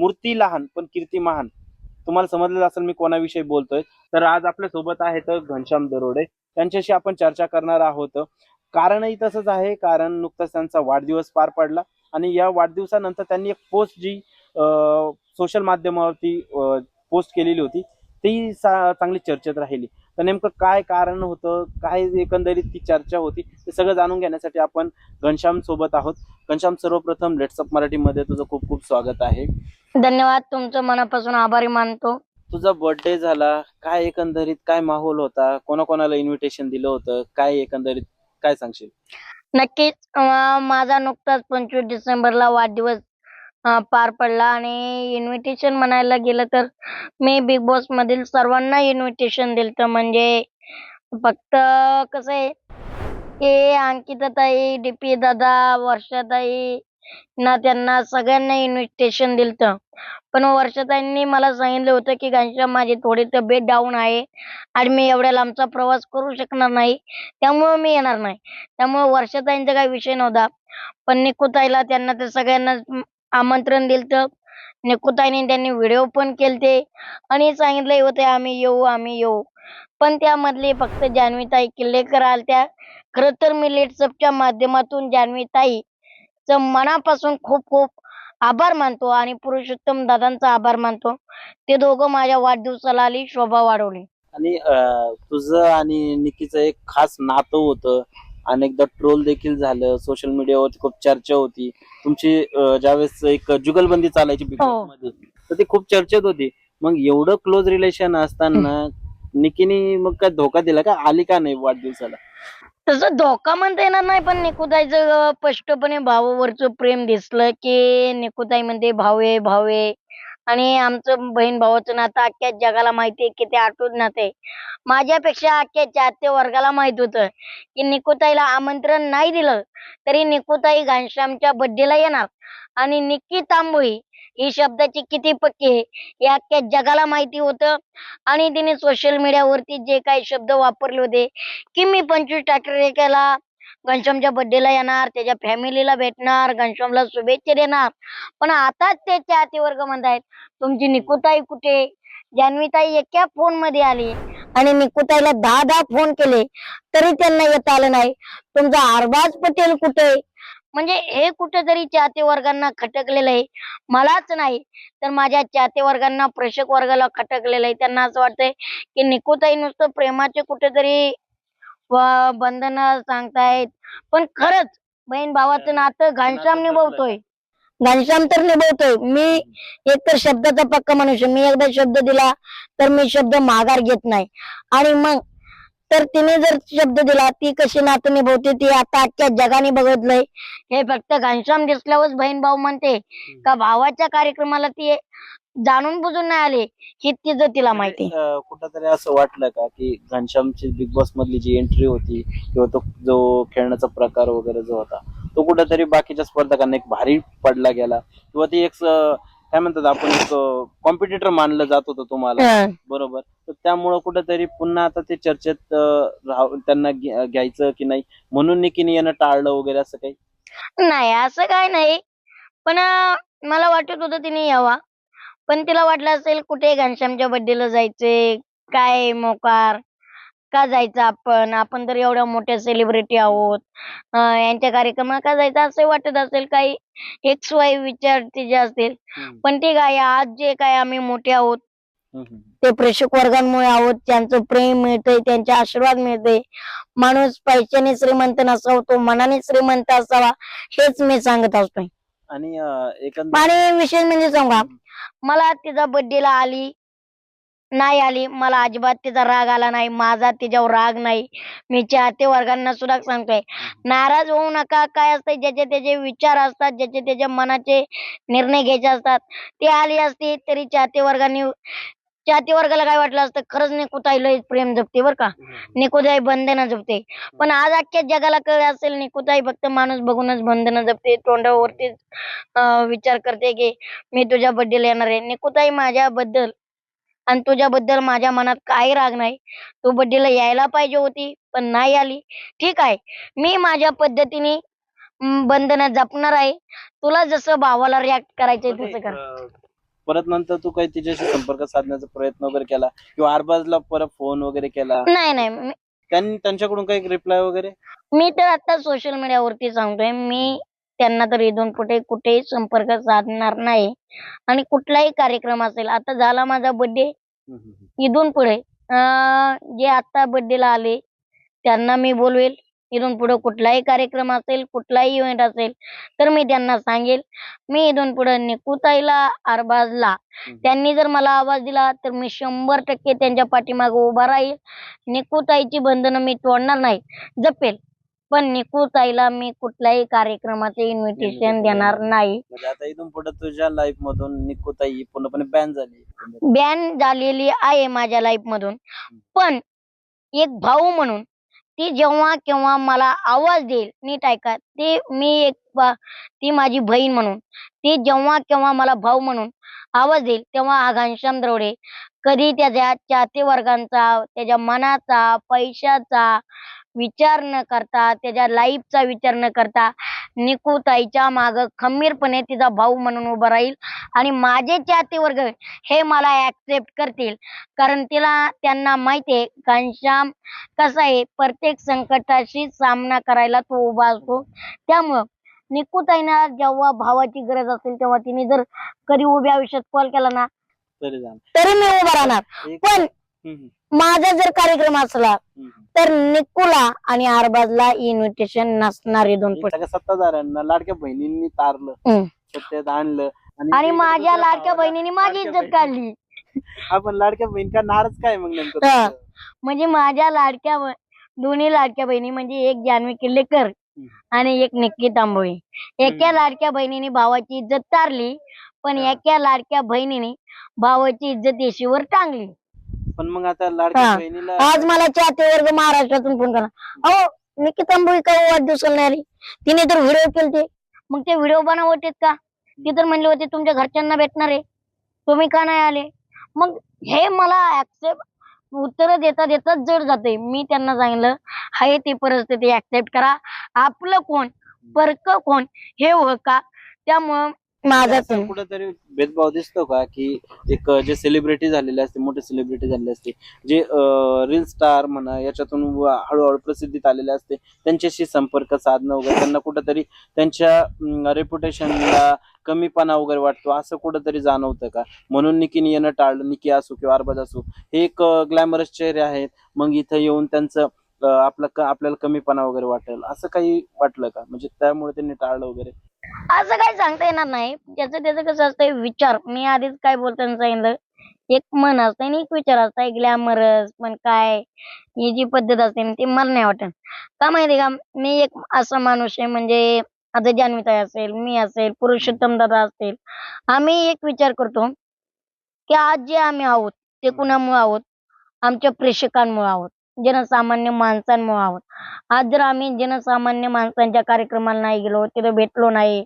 मूर्ती लहान पण कीर्ती महान. तुम्हाला समजलं असेल मी कोणाविषयी बोलतोय. तर आज आपल्यासोबत आहेत घनश्याम दरोडे. त्यांच्याशी आपण चर्चा करणार आहोत. कारणही तसंच आहे. कारण नुकताच त्यांचा वाढदिवस पार पडला. आणि या वाढदिवसानंतर त्यांनी एक पोस्ट जी सोशल माध्यमावरती पोस्ट केलेली होती. ती सा- चांगली चर्चेत राहिली. तर नेमकं काय कारण होतं काय एकंदरीत ती चर्चा होती ते सगळं जाणून घेण्यासाठी आपण घनश्याम सोबत आहोत. घनश्याम सर्वप्रथम लेट्सअप मराठीमध्ये तुझं खूप खूप स्वागत आहे. धन्यवाद तुमचं मनापासून आभारी मानतो. तुझा बर्थडे झाला काय एकंदरीत काय माहोल होता कोणाकोणाला इन्व्हिटेशन दिलं होतं काय एकंदरीत काय सांगशील? नक्कीच माझा नुकताच पंचवीस डिसेंबरला वाढदिवस अं, पार पडला. आणि इन्व्हिटेशन म्हणायला गेलं तर मी बिग बॉस मधील सर्वांना इन्व्हिटेशन दिलत. म्हणजे फक्त कसं आहे की अंकिता ताई डीपी दादा वर्षाताई ना त्यांना सगळ्यांना इन्व्हिटेशन दिलत. पण वर्षाताईंनी मला सांगितलं होतं की घनश्याम माझी थोडी तब्येत डाऊन आहे आणि मी एवढ्या लांबचा प्रवास करू शकणार नाही. त्यामुळे मी येणार नाही. त्यामुळे वर्षाताईंचा काही विषय नव्हता. पण निकुताईला त्यांना ते सगळ्यांना आमंत्रण दिलतं. निकुताईने त्यांनी व्हिडिओ पण केलते. आणि सांगितले होते आम्ही येऊ आम्ही येऊ. पण त्यामधले फक्त जान्हवीताई किल्लेकर आलत्या खर तर मी लेटसअपच्या माध्यमातून जान्हवीताईचं मनापासून खूप खूप आभार मानतो आणि पुरुषोत्तम दादांचा आभार मानतो. ते दोघं माझ्या वाढदिवसाला आली शोभा वाढवली. आणि तुझ तुझं आणि निकीचं एक खास नातं होतं. अनेकदा ट्रोल देखील झालं. सोशल मीडियावरती खूप चर्चा होती. तुमची ज्यावेळेस एक जुगलबंदी चालायची बिग हो. मध्ये तर ती खूप चर्चेत होती. मग एवढं क्लोज रिलेशन असताना निकीने मग काय धोका दिला का? आली का नाही वाढदिवसाला? तसं धोका म्हणता येणार नाही पण निकुताईचं स्पष्टपणे भावावरचं प्रेम दिसलं की निकुताई म्हणते भावे भावे आणि आमचं बहीण भावाचं नातं अख्ख्या जगाला माहिती आहे की ते आठवत नाते माझ्यापेक्षा अख्ख्या चाहते वर्गाला माहीत होतं की निकुताईला आमंत्रण नाही दिलं तरी निकुताई घनश्यामच्या बड्डेला येणार. आणि निक्की तांबोळी ही शब्दाची किती पक्की आहे हे अख्ख्या जगाला माहिती होतं. आणि तिने सोशल मीडियावरती जे काही शब्द वापरले होते की मी पंचवीस तारखेला घनश्यामच्या बर्थडेला येणार त्याच्या फॅमिलीला भेटणार घनश्यामला शुभेच्छा देणार. पण आताच ते चाहते वर्ग म्हणतायत तुमची निकुताई कुठे? जान्हवीताई एका फोनमध्ये आली. आणि निकुताईला दहा दहा फोन केले. तरी त्यांना येता आलं नाही. तुमचा अरबाज पटेल कुठे? म्हणजे हे कुठेतरी चाहते वर्गांना खटकलेलं आहे. मलाच नाही. तर माझ्या चाहते वर्गांना प्रेक्षक वर्गाला खटकलेलं आहे. त्यांना असं वाटतंय की निकुताई नुसतं प्रेमाचे कुठेतरी बंधन सांगतायत. पण खरंच बहीण भावाचं नातं घनश्याम निभवतोय. घनश्याम तर निभवतोय. मी एक तर शब्दाचा पक्का मनुष्य मी एकदा शब्द दिला तर मी शब्द माघार घेत नाही. आणि मग तर तिने जर शब्द दिला ती कशी नातं निभवते ती आता अख्ख्या जगाने बघितलंय. हे फक्त घनश्याम दिसल्यावरच बहीण भाऊ म्हणते का भावाच्या कार्यक्रमाला ती जाणून बुजून नाही आले ही तिचं तिला माहिती. अं, कुठंतरी असं वाटलं का की घनश्यामची बिग बॉस मधली जी एंट्री होती किंवा तो जो खेळण्याचा प्रकार वगैरे जो होता तो कुठेतरी बाकीच्या स्पर्धकांना एक भारी पडला गेला. किंवा ती एक स- काय म्हणतात आपण एक कॉम्पिटिटर मानलं जात होतं तुम्हाला. हं. बरोबर? तर त्यामुळं कुठेतरी पुन्हा आता ते चर्चेत अं, राह- त्यांना घ्या- घ्यायचं की नाही? म्हणून निकीने येणं टाळलं वगैरे असं काही? नाही असं काय नाही. पण अं, मला वाटत होतं तिने यावा. पण तिला वाटलं असेल कुठे घनश्यामच्या बर्थडेला जायचे काय मोकार का जायचं आपण? आपण तर एवढ्या मोठ्या सेलिब्रिटी आहोत. यांच्या कार्यक्रमाला का जायचं? असं वाटत असेल काही. एक्स वाय विचार तिचे असतील. पण ते काय आज जे काय आम्ही मोठे आहोत. ते प्रेक्षक वर्गांमुळे आहोत त्यांचं प्रेम मिळतंय त्यांचे आशीर्वाद मिळते माणूस पैशाने श्रीमंत नसावा तो मनाने श्रीमंत असावा हेच मी सांगत असतोय. आणि एकंदर आणि विशेष म्हणजे सांगा मला तिचा बर्थडेला आली. नाही आली. मला अजिबात तिचा राग आला नाही. माझा तिच्यावर राग नाही. मी चाहते वर्गांना सुद्धा सांगतोय. नाराज होऊ नका. काय असतंय? ज्याचे त्याचे विचार असतात. ज्याचे त्याच्या मनाचे निर्णय घ्यायचे असतात. ते आली असती तरी चाहते वर्गांनी चाहते वर्गाला काय वाटलं असतं? खरंच निकुताई लय प्रेम जपते बरं का. निकुताई बंधनं जपते. पण आज अख्ख्या जगाला कळलं असेल निकुताई फक्त माणूस बघूनच बंधनं जपते. तोंडावरतीच अं, विचार करते की मी तुझ्या बर्थडेला येणार आहे. निकुताई माझ्याबद्दल आणि तुझ्याबद्दल माझ्या मनात काही राग नाही. तू बर्थडेला यायला पाहिजे होती पण नाही आली. ठीक आहे. मी माझ्या पद्धतीने बंधनं जपणार आहे. तुला जसं भावाला रिॲक्ट करायचंय तसं कर. परत नंतर तू काही तिच्याशी संपर्क साधण्याचा प्रयत्न वगैरे केला? किंवा अरबाजला परत फोन वगैरे केला? नाही नाही. मी- त्यांनी त्यांच्याकडून काही रिप्लाय वगैरे? मी तर आता सोशल मीडियावरती सांगतोय. मी त्यांना तर इथून कुठे कुठेही संपर्क साधणार नाही. आणि कुठलाही कार्यक्रम असेल आता झाला माझा बर्थडे हम्म, हम्म, हम्म. इथून पुढे अं, जे आता बर्थडेला आले त्यांना मी बोलवेल. इथून पुढे कुठलाही कार्यक्रम असेल कुठलाही इव्हेंट असेल तर मी त्यांना सांगेल. मी इथून पुढे निकुताईला अरबाजला त्यांनी जर मला आवाज दिला तर मी शंभर टक्के त्यांच्या पाठीमागे उभा राहील. निकुताईची बंधनं मी तोडणार नाही जपेल. पण निकुताईला मी कुठल्याही कार्यक्रमाचे इन्व्हिटेशन देणार नाही. म्हणजे आता इथून पुढे तुझ्या लाईफ मधून निकुताई पूर्णपणे बॅन झाली बॅन झालेली आहे माझ्या लाईफ मधून. पण एक भाऊ म्हणून ती जेव्हा केव्हा मला आवाज देईल नीट ऐका. ते मी एक बा- ती माझी बहीण म्हणून ती जेव्हा केव्हा मला भाऊ म्हणून आवाज देईल तेव्हा हा घनश्याम द्रवडे कधी त्याच्या चाहते वर्गांचा त्याच्या मनाचा पैशाचा विचार न करता त्याच्या लाईफचा विचार न करता निकुताईच्या माग खंबीरपणे तिचा भाऊ म्हणून उभा राहील आणि माझे चाहते वर्ग हे मला ऍक्सेप्ट करतील. कारण तिला त्यांना माहितीये घनश्याम कसा आहे प्रत्येक संकटाशी सामना करायला तो उभा असतो. त्यामुळं निकुताईना जेव्हा भावाची गरज असेल तेव्हा तिने जर कधी उभ्या आयुष्यात कॉल केला ना तरी मी उभा राहणार. पण माझा जर कार्यक्रम असला. तर निकुला आणि अरबाजला इन्व्हिटेशन नसणार दोन सगळ्या सत्ताधाऱ्यांना लाडक्या बहिणींनी तारलं. सत्तेत आणलं आणि माझ्या लाडक्या बहिणीने माझी इज्जत काढली आपण लाडक्या बहीण का नाराज काय मग? म्हणजे माझ्या लाडक्या दोन्ही लाडक्या बहिणी म्हणजे एक जानवी किल्लेकर आणि एक निक्की तांबोळी एका. लाडक्या बहिणीने भावाची इज्जत तारली पण. एका लाडक्या बहिणीने भावाची इज्जत येशीवर टांगली पण मग आता लाडक्या हा. बहिणीला आज मला चाहते वर्ग महाराष्ट्रातून फोन करा. अहो निक्की तांबोळी का वाढदिवसाला नाही आली तिने तर व्हिडिओ केलते. मग ते व्हिडिओ बनवतेत का? ती तर म्हणले होते तुमच्या घरच्यांना भेटणार आहे. तुम्ही का नाही आले? मग हे मला ऍक्सेप्ट उत्तर देता देताच जड जाते मी त्यांना सांगितलं हाय ती परिस्थिती ऍक्सेप्ट करा. आपलं कोण? परक कोण? हे का त्यामुळं माझा असं कुठेतरी भेदभाव दिसतो का की एक जे सेलिब्रिटी झालेले असते मोठे सेलिब्रिटी झालेले असते जे रील स्टार म्हणा याच्यातून व- हळूहळू प्रसिद्धीत आलेले असते त्यांच्याशी संपर्क साधणं वगैरे त्यांना कुठेतरी त्यांच्या रेप्युटेशनला कमीपणा वगैरे वाटतो असं कुठेतरी जाणवतं का? म्हणून निकीने येणं टाळलं निकी असो किंवा अरबाज असो हे एक ग्लॅमरस चेहरे आहेत. मग इथं येऊन त्यांचं आपलं आपल्याला कमीपणा वगैरे वाटेल असं काही वाटलं का? म्हणजे त्यामुळे त्यांनी टाळलं वगैरे? असं काही सांगता येणार नाही. ज्याचं त्याचं कसं असतं विचार. मी आधीच काय बोलताना सांगितलं एक मन असतं आणि एक विचार असतं ग्लॅमरस पण काय ही जी पद्धत असते ती मला नाही वाटत. का माहिती का? मी एक असा माणूस आहे म्हणजे आता जान्हवीताई असेल मी असेल पुरुषोत्तम दादा असतील आम्ही एक विचार करतो की आज जे आम्ही आहोत ते कुणामुळे आहोत? आमच्या प्रेक्षकांमुळे आहोत. जनसामान्य माणसांमुळे आहोत. आज जर आम्ही जनसामान्य माणसांच्या कार्यक्रमाला नाही गेलो तिथे भेटलो नाही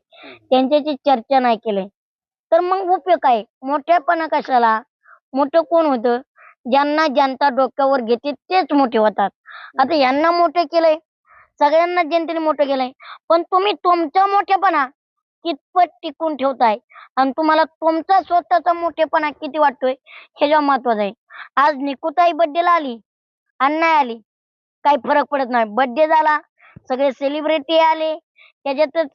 त्यांच्याची चर्चा नाही केली तर मग उपयोग काय? मोठ्यापणा कशाला? मोठं कोण होतं? ज्यांना जनता डोक्यावर घेते तेच मोठे होतात. आता यांना मोठे केलंय सगळ्यांना जनतेने मोठं केलंय पण तुम्ही तुमचा मोठेपणा कितपत टिकून ठेवताय? आणि तुम्हाला तुमचा स्वतःचा मोठेपणा किती वाटतोय? ह्याच्यावर महत्वाचं आहे. आज निकुताई बड्डेला आली आणि नाही आली. काही फरक पडत नाही. बर्थडे झाला. सगळे सेलिब्रिटी आले. त्याच्यातच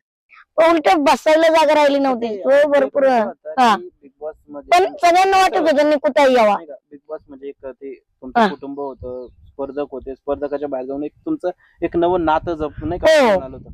उलट बसायला जागा राहिली नव्हती. सोय भरपूर. हा. बिग बॉस पण सगळ्यांना वाटत होतं निकुताई यावा. बिग बॉस म्हणजे एक ते तुमचं हा. कुटुंब होतं स्पर्धक होते स्पर्धकाच्या बाहेर जाऊन एक तुमचं एक नवं नातं जप नाही हो. का होतं.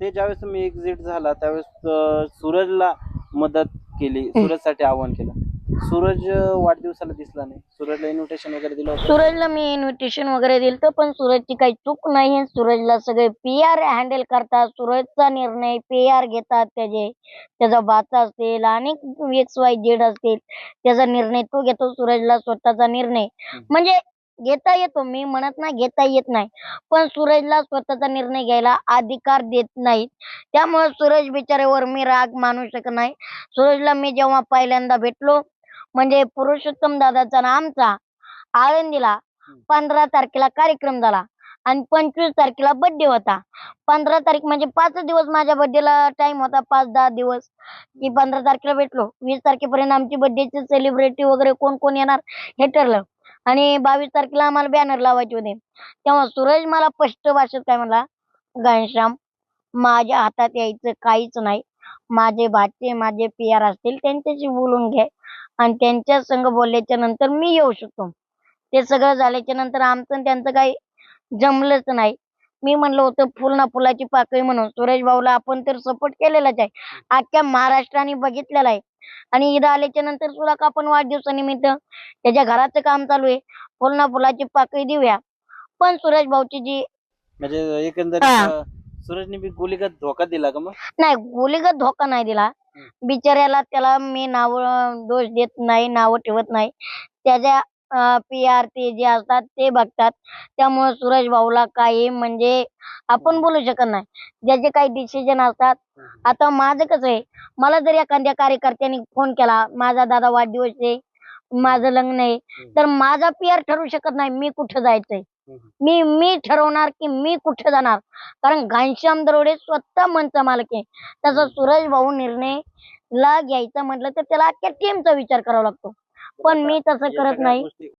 ते ज्यावेळेस तुम्ही एक्झिट झाला त्यावेळेस अं, सूरजला मदत केली सूरजसाठी आवाहन केलं. सूरज वाढदिवसाला दिसला नाही. सूरजला इन्व्हिटेशन वगैरे दिलं होतं. सूरजला मी इन्व्हिटेशन वगैरे दिलं पण सूरजची काही चूक नाही सूरजला सगळे पी आर हँडल करतात. सूरजचा निर्णय पी आर घेतात त्याचे. त्याचा बाचा असेल आणि एक्स वाय झेड असतील त्याचा निर्णय तो घेतो. सूरजला स्वतःचा निर्णय. म्हणजे घेता येतो. मी म्हणत नाही घेता येत नाही. पण सूरजला स्वतःचा निर्णय घ्यायला अधिकार देत नाहीत. त्यामुळे सूरज बिचाऱ्यावर मी राग मानू शकत नाही. सूरजला मी जेव्हा पहिल्यांदा भेटलो म्हणजे पुरुषोत्तम दादाचा आणि आमचा आळंदीला पंधरा तारखेला कार्यक्रम झाला. आणि पंचवीस तारखेला बर्थडे होता. पंधरा तारीख म्हणजे पाच दिवस माझ्या बर्थडेला टाइम होता पाच दहा दिवस. की पंधरा तारखेला भेटलो. वीस तारखेपर्यंत आमची बर्थडेची सेलिब्रिटी वगैरे कोण कोण येणार हे ठरलं. आणि बावीस तारखेला आम्हाला बॅनर लावायचे होते. तेव्हा सूरज मला स्पष्ट भाषेत काय म्हणला घनश्याम माझ्या हातात यायचं काहीच नाही. माझे भाचे माझे पियार असतील त्यांच्याशी बोलून घे. आणि त्यांच्या संग बोलल्याच्या नंतर मी येऊ शकतो. ते सगळं झाल्याच्यानंतर आमचं त्यांचं काही जमलंच नाही. मी म्हणलं होतं फुल ना फुलाची पाकळी म्हणून. सुरेश भाऊला आपण तर सपोर्ट केलेलाच आहे. अख्ख्या महाराष्ट्राने बघितलेला आहे. आणि इथं आल्याच्यानंतर सुद्धा का आपण वाढदिवसानिमित्त त्याच्या घराचं काम चालू आहे. फुल ना फुलाची पाकळी देऊया. पण सुरेश भाऊची जी म्हणजे एकंदरीत हा. अं, सूरजने बी गोलीगत धोका दिला का मग? नाही गोलीगत धोका नाही दिला. बिचाऱ्याला त्याला मी नाव दोष देत नाही नाव ठेवत नाही. त्याच्या पी आर ते जे असतात ते बघतात. त्यामुळे सुरेश भाऊला काही म्हणजे आपण बोलू शकत नाही. ज्याचे काही डिसिजन असतात. आता माझं कसं आहे मला जर एखाद्या कार्यकर्त्याने फोन केला माझा दादा वाढदिवस आहे माझं लग्न आहे तर माझा पी आर ठरवू शकत नाही मी कुठं जायचंय? मी मी ठरवणार की मी कुठे जाणार? कारण घनश्याम दरोडे स्वतः मनचा मालक आहे. तसं सुरेश भाऊ निर्णय ला घ्यायचा म्हटलं तर त्याला अख्ख्या टीमचा विचार करावा लागतो. पण मी तसं करत नाही.